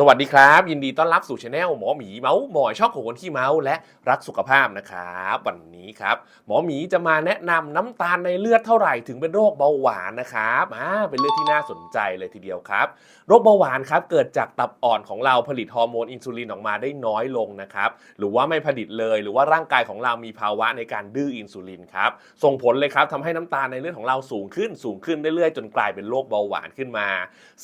สวัสดีครับ ยินดีต้อนรับสู่ช anel หมอหมีเมาส์หมอยชอบของคนขี้เมาส์และรักสุขภาพนะครับวันนี้ครับหมอหมีจะมาแนะนำน้ำตาลในเลือดเท่าไหร่ถึงเป็นโรคเบาหวานนะครับอ่าเป็นเรื่องที่น่าสนใจเลยทีเดียวครับ โรคเบาหวานครับเกิดจากตับอ่อนของเราผลิตฮอร์โมนอินซูลินออกมาได้น้อยลงนะครับหรือว่าไม่ผลิตเลยหรือว่าร่างกายของเรามีภาวะในการดื้ออินซูลินครับส่งผลเลยครับทำให้น้ำตาลในเลือดของเราสูงขึ้นสูงขึ้นเรื่อยๆจนกลายเป็นโรคเบาหวานขึ้นมา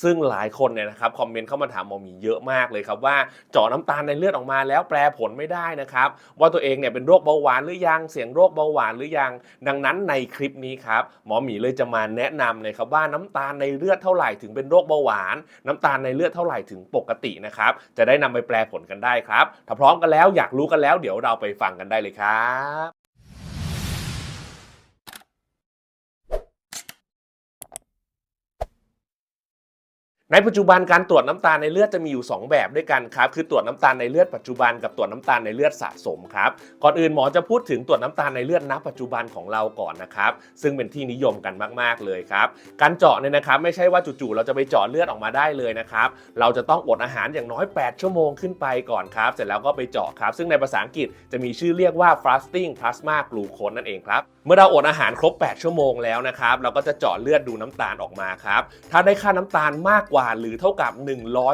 ซึ่งหลายคนเนี่ยนะครับคอมเมนต์เข้ามาถามหมอหมีเยอะมากเลยครับว่าเจาะน้ำตาลในเลือดออกมาแล้วแปลผลไม่ได้นะครับ ว่าตัวเองเนี่ยเป็นโรคเบาหวานหรือยังเสี่ยงโรคเบาหวานหรือยัง ดังนั้นในคลิปนี้ครับหมอหมีเลยจะมาแนะนำเลยครับว่าน้ำตาลในเลือดเท่าไหร่ถึงเป็นโรคเบาหวาน น้ำตาลในเลือดเท่าไหร่ถึงปกตินะครับจะได้นำไปแปลผลกันได้ครับถ้าพร้อมกันแล้วอยากรู้กันแล้ว เดี๋ยวเราไปฟังกันได้เลยครับ ในปัจจุบันการตรวจน้ำตาลในเลือดจะมีอยู่ 2 แบบด้วยกันครับคือตรวจน้ำตาลในเลือดปัจจุบันกับตรวจน้ำตาลในเลือดสะสมครับก่อนอื่นหมอจะพูดถึงตรวจน้ำตาลในเลือดณปัจจุบันของเราก่อนนะครับซึ่งเป็นที่นิยมกันมากๆเลยครับการเจาะเนี่ยนะครับไม่ใช่ว่าจู่ๆเราจะไปเจาะเลือดออกมาได้เลยนะครับเราจะต้องอดอาหารอย่างน้อย 8 ชั่วโมงขึ้นไปก่อนครับเสร็จแล้วก็ไปเจาะครับซึ่งในภาษาอังกฤษจะมีชื่อเรียกว่า fasting plasma glucose นั่นเองครับเมื่อเราอดอาหารครบ 8 ชั่วโมงแล้วนะครับเราก็จะเจาะเลือดดูน้ำตาลออกมาครับถ้าได้ค่าน้ำตาลมากกว่าหรือเท่ากับ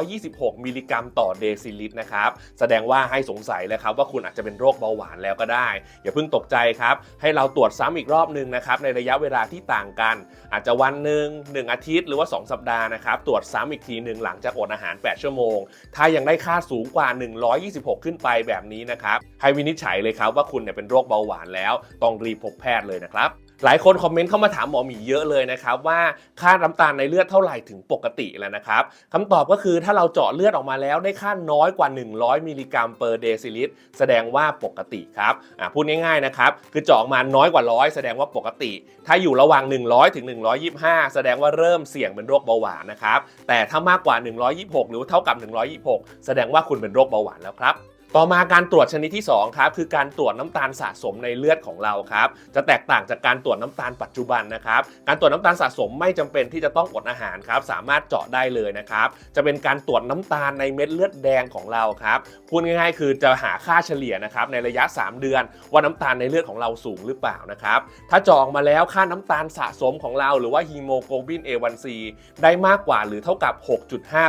126 มิลลิกรัมต่อเดซิลิตรนะครับ แสดงว่าให้สงสัยเลยครับว่าคุณอาจจะเป็นโรคเบาหวานแล้วก็ได้ อย่าเพิ่งตกใจครับ ให้เราตรวจซ้ำอีกรอบหนึ่งนะครับในระยะเวลาที่ต่างกัน อาจจะวันหนึ่ง1 อาทิตย์หรือว่า 2 สัปดาห์นะครับ ตรวจซ้ำอีกทีหนึ่งหลังจากอดอาหาร 8 ชั่วโมง ถ้ายังได้ค่าสูงกว่า 126 ขึ้นไปแบบนี้นะครับให้วินิจฉัยเลยครับว่าคุณเนี่ยเป็นโรคเบาหวานแล้วต้องรีบพบแพทย์เลยนะครับ หลายคนคอมเมนต์เข้ามาถามหมอหมีเยอะเลยนะครับว่าค่าน้ำตาลในเลือดเท่าไหร่ถึงปกติแล้วนะครับคำตอบก็คือถ้าเราเจาะเลือดออกมาแล้วได้ค่าน้อยกว่า 100 มิลลิกรัมเปอร์เดซิลิตรแสดงว่าปกติครับพูดง่ายๆนะครับคือเจาะมาน้อยกว่า100แสดงว่าปกติ ถ้าอยู่ระหว่าง 100 ถึง 125 แสดงว่าเริ่มเสี่ยงเป็นโรคเบาหวานนะครับแต่ถ้ามากกว่า 126 หรือเท่ากับ 126 แสดงว่าคุณเป็นโรคเบาหวานแล้วครับ ต่อมาการตรวจชนิดที่2ครับคือการตรวจน้ำตาลสะสมในเลือดของเราครับจะแตกต่างจากการตรวจน้ำตาลปัจจุบันนะครับการตรวจน้ำตาลสะสมไม่จำเป็นที่จะต้องอดอาหารครับสามารถเจาะได้เลยนะครับจะเป็นการตรวจน้ำตาลในเม็ดเลือดแดงของเราครับพูดง่ายๆ คือจะหาค่าเฉลี่ยนะครับในระยะ 3 เดือน ว่าน้ำตาลในเลือดของเราสูงหรือเปล่านะครับถ้าจออกมาแล้วค่าน้ำตาลสะสมของเรา หรือว่าฮีโมโกลบิน A1C ได้มากกว่าหรือเท่ากับ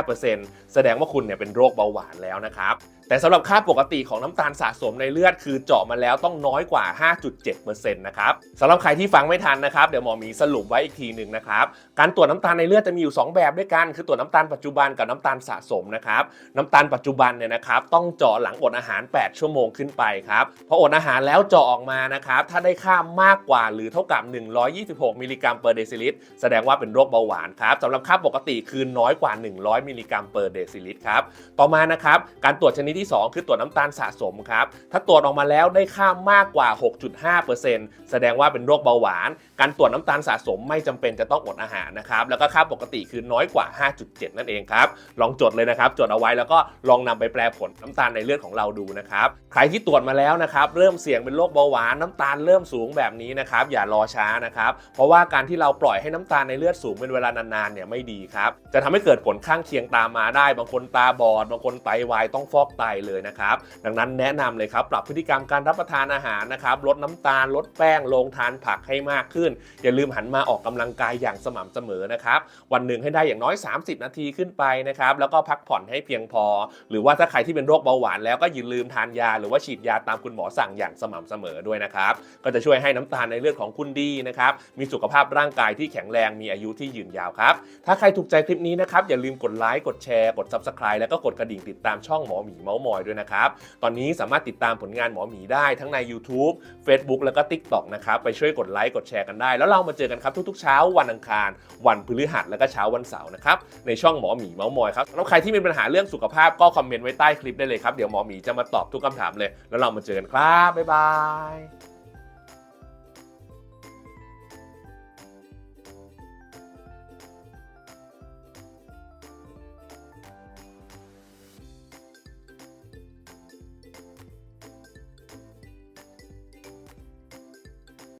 6.5%แสดงว่าคุณเนี่ยเป็นโรคเบาหวานแล้วนะครับแต่สำหรับค่าปกติของน้ำตาลสะสมในเลือดคือเจาะมาแล้วต้องน้อยกว่า 5.7%นะครับสำหรับใครที่ฟังไม่ทันนะครับ เดี๋ยวหมอมีสรุปไว้อีกทีหนึ่งนะครับ การตรวจน้ำตาลในเลือดจะมีอยู่ 2 แบบด้วยกัน คือตรวจน้ำตาลปัจจุบันกับน้ำตาลสะสมนะครับ น้ำตาลปัจจุบันเนี่ยนะครับต้องเจาะหลังอดอาหาร 8 ชั่วโมงขึ้นไปครับพออดอาหารแล้วเจาะออกมานะครับถ้าได้ค่ามากกว่าหรือเท่ากับ 126 มิลลิกรัมเปอร์เดซิลิตรแสดงว่าเป็นโรคเบาหวานครับสำหรับค่าปกติคือน้อยกว่า 100 มิลลิกรัมเปอร์เดซิลิตรครับต่อมานะครับการตรวจชนิดที่2 คือตรวจน้ำตาลสะสมครับ ถ้าตรวจออกมาแล้วได้ค่ามากกว่า 6.5%แสดงว่าเป็นโรคเบาหวาน การตรวจน้ำตาลสะสมไม่จำเป็นจะต้องอดอาหารนะครับ แล้วก็ค่าปกติคือน้อยกว่า 5.7 นั่นเองครับ ลองจดเลยนะครับ จดเอาไว้แล้วก็ลองนำไปแปลผลน้ำตาลในเลือดของเราดูนะครับ ใครที่ตรวจมาแล้วนะครับ เริ่มเสี่ยงเป็นโรคเบาหวานน้ำตาลเริ่มสูงแบบนี้นะครับ อย่ารอช้านะครับ เพราะว่าการที่เราปล่อยให้น้ำตาลในเลือดสูงเป็นเวลานานๆเนี่ยไม่ดีครับ จะทำให้เกิดผลข้างเคียงตามมาได้ บางคนตาบอด บางคนไตวายต้องฟอกไตเลยนะครับ ดังนั้นแนะนำเลยครับ ปรับพฤติกรรมการรับประทานอาหารนะครับ ลดน้ำตาล ลดแป้ง ลงทานผักให้มากขึ้น อย่าลืมหันมาออกกำลังกายอย่างสม่ำเสมอนะครับ วันหนึ่งให้ได้อย่างน้อย 30 นาทีขึ้นไปนะครับ แล้วก็พักผ่อนให้เพียงพอ หรือว่าถ้าใครที่เป็นโรคเบาหวานแล้วก็อย่าลืมทานยา หรือว่าฉีดยาตามคุณหมอสั่งอย่างสม่ำเสมอด้วยนะครับ ก็จะช่วยให้น้ำตาลในเลือดของคุณดีนะครับ มีสุขภาพร่างกายที่แข็งแรง มีอายุที่ยืนยาวครับ ถ้าใครถูกใจคลิปนี้นะครับ อย่าลืมกดไลค์ กดแชร์ กด subscribe แล้วก็กดกระดิ่งติดตามช่องหมอหมีเมาส์มอยด้วยนะครับ ตอนนี้สามารถติดตามผลงานหมอหมีได้ทั้งใน YouTube Facebook แล้วก็ TikTok นะครับ ไปช่วยกดไลค์กดแชร์กันได้ แล้วเรามาเจอกันครับทุกๆเช้าวันอังคาร วันพฤหัสแล้วก็เช้าวันเสาร์นะครับ ในช่องหมอหมีเมาส์มอยครับแล้วใครที่มีปัญหาเรื่องสุขภาพก็คอมเมนต์ไว้ใต้คลิปได้เลยครับเดี๋ยวหมอหมีจะมาตอบทุกคำถามเลย แล้วเรามาเจอกันครับบ๊ายบาย